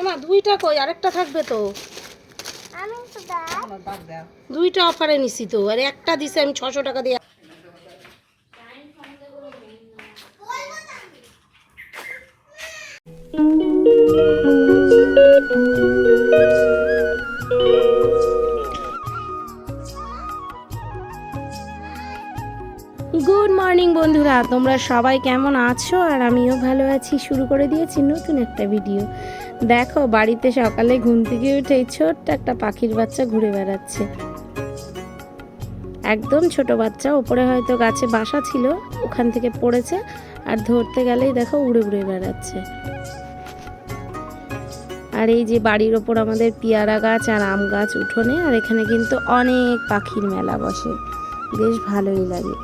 এমা দুইটা কই? আরেকটা থাকবে তো। দুইটা অফারে নিছি তো আর একটা দিছে আমি ছশো টাকা দিয়ে তোমরা সবাই কেমন আছো? আর আমিও ভালো আছি। শুরু করে দিয়েছি নতুন একটা ভিডিও দেখো, বাড়িতে সকালে ঘুম থেকে উঠে ছোট্ট একটা পাখির বাচ্চা ঘুরে বেড়াচ্ছে। একদম ছোট বাচ্চা, ওপরে হয়তো গাছে বাসা ছিল, ওখান থেকে পড়েছে, আর ধরতে গেলেই দেখো উড়ে উড়ে বেড়াচ্ছে। আর এই যে বাড়ির ওপর আমাদের পেয়ারা গাছ আর আম গাছ উঠোনে, আর এখানে কিন্তু অনেক পাখির মেলা বসে। বেশ ভালোই লাগে।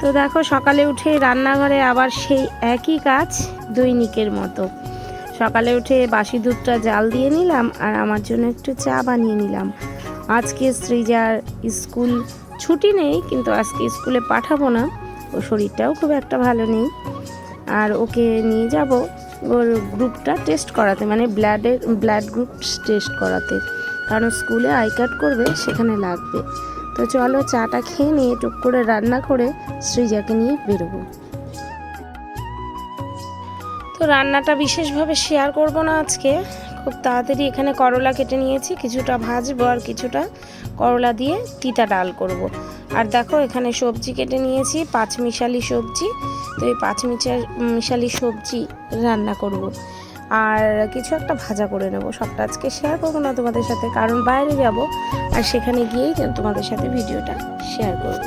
তো দেখো সকালে উঠে রান্নাঘরে আবার সেই একই কাজ দৈনিকের মতো। সকালে উঠে বাসি দুধটা জাল দিয়ে নিলাম আর আমার জন্য একটু চা বানিয়ে নিলাম। আজকে সৃজার স্কুল ছুটি নেই, কিন্তু আজকে স্কুলে পাঠাবো না। ও শরীরটাও খুব একটা ভালো নেই। আর ওকে নিয়ে যাব ওর গ্রুপটা টেস্ট করাতে মানে ব্লাডের, ব্লাড গ্রুপ টেস্ট করাতে। কারণ স্কুলে আই কার্ড করবে, সেখানে লাগবে। তো চলো চাটা খেয়ে নিয়ে টুক করে রান্না করে সৃজাকে নিয়ে বেরোবো তো রান্নাটা বিশেষভাবে শেয়ার করব না আজকে খুব তাড়াতাড়ি এখানে করলা কেটে নিয়েছি, কিছুটা ভাজবো আর কিছুটা করলা দিয়ে তিতা ডাল করব। আর দেখো এখানে সবজি কেটে নিয়েছি পাঁচ মিশালি সবজি তো এই পাঁচ মিশাল মিশালি সবজি রান্না করব। আর কিছু একটা ভাজা করে নেব, সবটা আজকে শেয়ার করব না তোমাদের সাথে, কারণ বাইরে যাব আর সেখানে গিয়েই তোমাদের সাথে ভিডিওটা শেয়ার করব।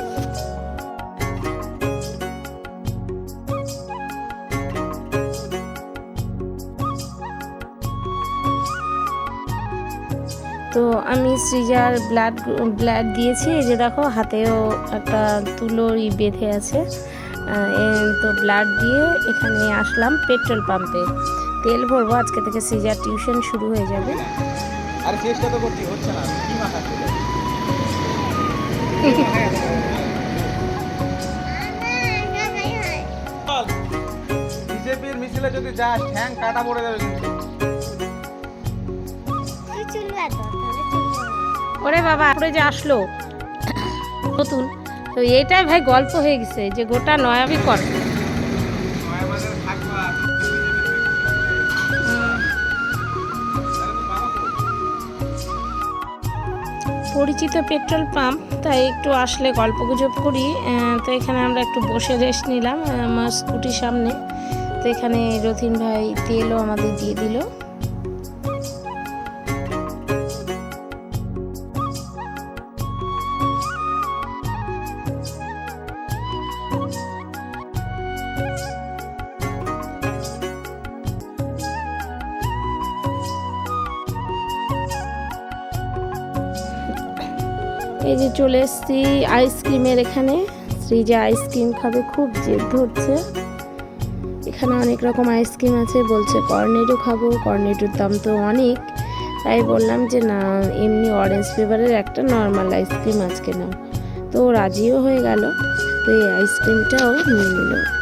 তো আমি সৃজার ব্লাড ব্লাড দিয়েছি, এই যে দেখো হাতেও একটা তুলোই বেঁধে আছে। তো ব্লাড দিয়ে এখানে আসলাম পেট্রোল পাম্পে তেল ভরবো আজকে থেকে সৃজার টিউশন শুরু হয়ে যাবে। আরে চেষ্টা তো করছি হচ্ছে না কি বিজেপির মিছিলে যদি যাস ঠ্যাং কাটা পড়ে যাবে কিন্তু। ওরে বাবা করে যে আসলো। নতুন। তো এইটাই ভাই গল্প হয়ে গেছে যে গোটা নয়াবি কর। পরিচিত পেট্রোল পাম্প, তাই একটু আসলে গল্প গুজব করি তো এখানে আমরা একটু বসে রেস্ট নিলাম আমার স্কুটির সামনে। তো এখানে রথিন ভাই তেলও আমাদের দিয়ে দিল। এই যে চলে এসেছি আইসক্রিমের এখানে। শ্রীজা আইসক্রিম খাবে, খুব জেদ ধরছে। এখানে অনেক রকম আইসক্রিম আছে, বলছে কর্নেটো খাব, কর্নেটোর দাম তো অনেক। তাই বললাম যে, না, এমনি অরেঞ্জ ফ্লেভারের একটা নর্মাল আইসক্রিম আজকে নাও। তো রাজিও হয়ে গেল। তো এই আইসক্রিমটাও নিয়ে নিল।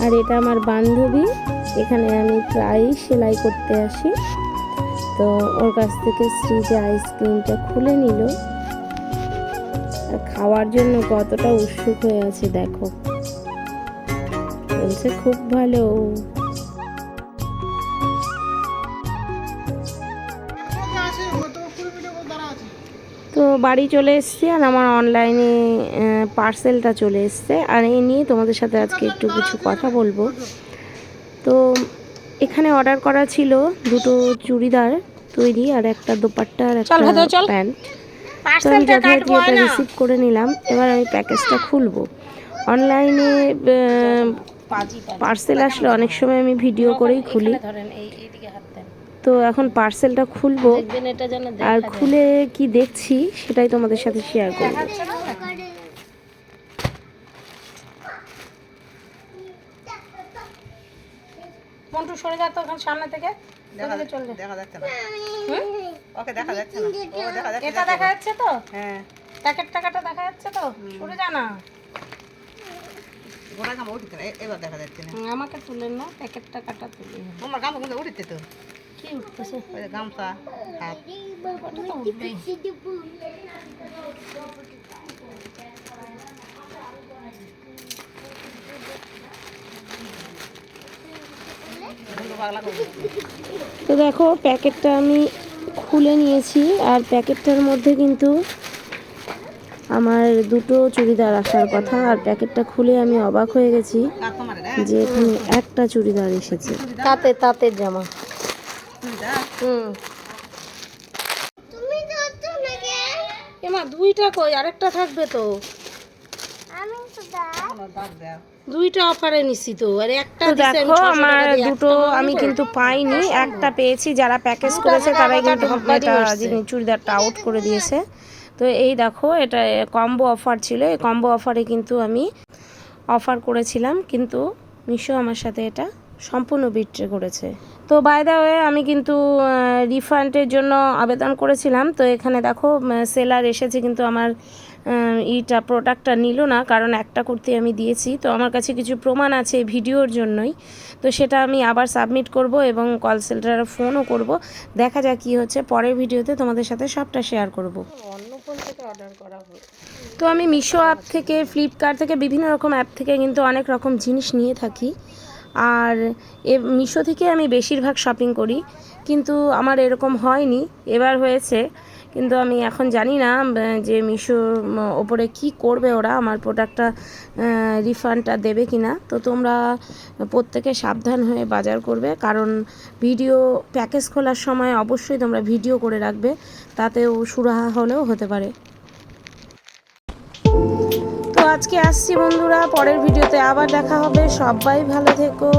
আর এটা আমার বান্ধবী। এখানে আমি প্রায়ই সেলাই করতে আসি। তো ওর কাছ থেকে যে আইসক্রিমটা খুলে নিল। আর খাওয়ার জন্য কতটা উৎসুক হয়ে আছে, দেখো। বলছে, খুব ভালো। তো বাড়ি চলে এসছে আর আমার অনলাইনে পার্সেলটা চলে এসছে। আর এই নিয়ে তোমাদের সাথে আজকে একটু কিছু কথা বলব। তো এখানে অর্ডার করা ছিল দুটো চুড়িদার তৈরি আর একটা দোপাট্টা আর একটা প্যান্ট। তো আমি যথারীতি রিসিভ করে নিলাম। এবার আমি প্যাকেজটা খুলবো। অনলাইনে পার্সেল আসলে অনেক সময় আমি ভিডিও করেই খুলি। তো এখন পার্সেলটা খুলবো। আর খুলে কি দেখছি সেটাই তোমাদের সাথে শেয়ার করব। মন্টু সরে যা তো ওখানে সামনে থেকে। দেখা যাচ্ছে না। ওকে দেখা যাচ্ছে না। ও দেখা যাচ্ছে এটা দেখা যাচ্ছে তো? হ্যাঁ। প্যাকেট টাকাটা দেখা যাচ্ছে তো? সরে যা না। গোড়া গামা উঠিতে এবার দেখা যাচ্ছে না। আমাকে তুলেন না প্যাকেট টাকাটা তুলে তোমার গামা কিন্তু উঠিতে তো। কি উঠতেছে ওই যে গামছা হাত ওটা তো দেখো প্যাকেটটা আমি খুলে নিয়েছি আর প্যাকেটটার মধ্যে কিন্তু আমার দুটো চুড়িদার আসার কথা আর প্যাকেটটা খুলে আমি অবাক হয়ে গেছি রে যে এখানে একটা চুড়িদার এসেছে। তাতে তাঁতের জামা। এমা দুইটা কই? আরেকটা থাকবে তো। দুইটা অফারে নিছি তো। আর একটা দিছে দেখো আমার দুটো আমি কিন্তু পাইনি। একটা পেয়েছি যারা প্যাকেজ করেছে তারাই কিন্তু চুড়িদারটা আউট করে দিয়েছে। তো এই দেখো এটা কম্বো অফার ছিল। এই কম্বো অফারে কিন্তু আমি অফার করেছিলাম কিন্তু মিশো আমার সাথে এটা সম্পূর্ণ বিট্রে করেছে। তো বাই দা ওয়ে আমি কিন্তু রিফান্ডের জন্য আবেদন করেছিলাম। তো এখানে দেখো সেলার এসেছে কিন্তু আমার ইটা প্রোডাক্টটা নিল না। কারণ একটা কুর্তি আমি দিয়েছি। তো আমার কাছে কিছু প্রমাণ আছে ভিডিওর জন্যই। তো সেটা আমি আবার সাবমিট করব এবং কল সেন্টারে ফোনও করব। দেখা যাক কী হচ্ছে। পরের ভিডিওতে তোমাদের সাথে সবটা শেয়ার করব। থেকে অর্ডার করা তো আমি মিশো অ্যাপ থেকে ফ্লিপকার্ট থেকে, বিভিন্ন রকম অ্যাপ থেকে কিন্তু অনেক রকম জিনিস নিয়ে থাকি। আর এ মিশো থেকে আমি বেশিরভাগ শপিং করি। কিন্তু আমার এরকম হয়নি এবার হয়েছে। কিন্তু আমি এখন জানি না যে উম, ওপরে কি করবে ওরা আমার প্রোডাক্টটা রিফান্ডটা দেবে কি না তো তোমরা প্রত্যেকে সাবধান হয়ে বাজার করবে কারণ ভিডিও প্যাকেজ খোলার সময় অবশ্যই তোমরা ভিডিও করে রাখবে তাতেও সুরাহা হলেও হতে পারে। আজকে আসছি বন্ধুরা পরের ভিডিওতে আবার দেখা হবে। সবাই ভালো থেকো।